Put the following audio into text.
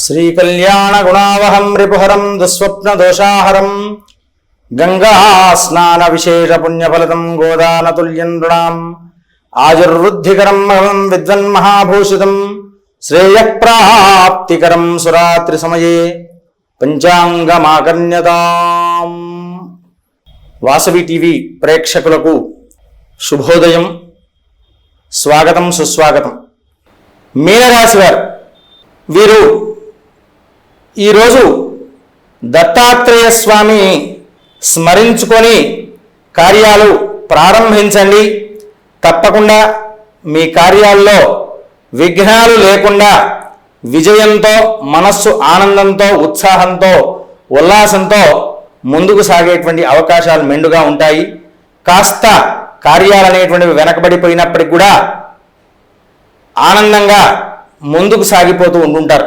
శ్రీకళ్యాణగుణావహం రిపుహరం దుస్వప్నదోషాహరం గంగా విశేష పుణ్యఫలతం గోదానతుల్యం నృణాం ఆయుర్వృద్ధికరం మహం విద్వన్మహాభూషితం శ్రేయప్రాప్తికరం సురాత్రి సమయే పంచాంగమాకర్ణ్యతాం వాసవి టీవీ ప్రేక్షకులకు శుభోదయం స్వాగతం సుస్వాగతం మీనరాశి వారు వీరు ఈరోజు దత్తాత్రేయ స్వామి స్మరించుకొని కార్యాలు ప్రారంభించండి. తప్పకుండా మీ కార్యాల్లో విఘ్నాలు లేకుండా విజయంతో మనస్సు ఆనందంతో ఉత్సాహంతో ఉల్లాసంతో ముందుకు సాగేటువంటి అవకాశాలు మెండుగా ఉంటాయి. కాస్త కార్యాలనేటువంటివి వెనకబడిపోయినప్పటికి కూడా ఆనందంగా ముందుకు సాగిపోతూ ఉంటుంటారు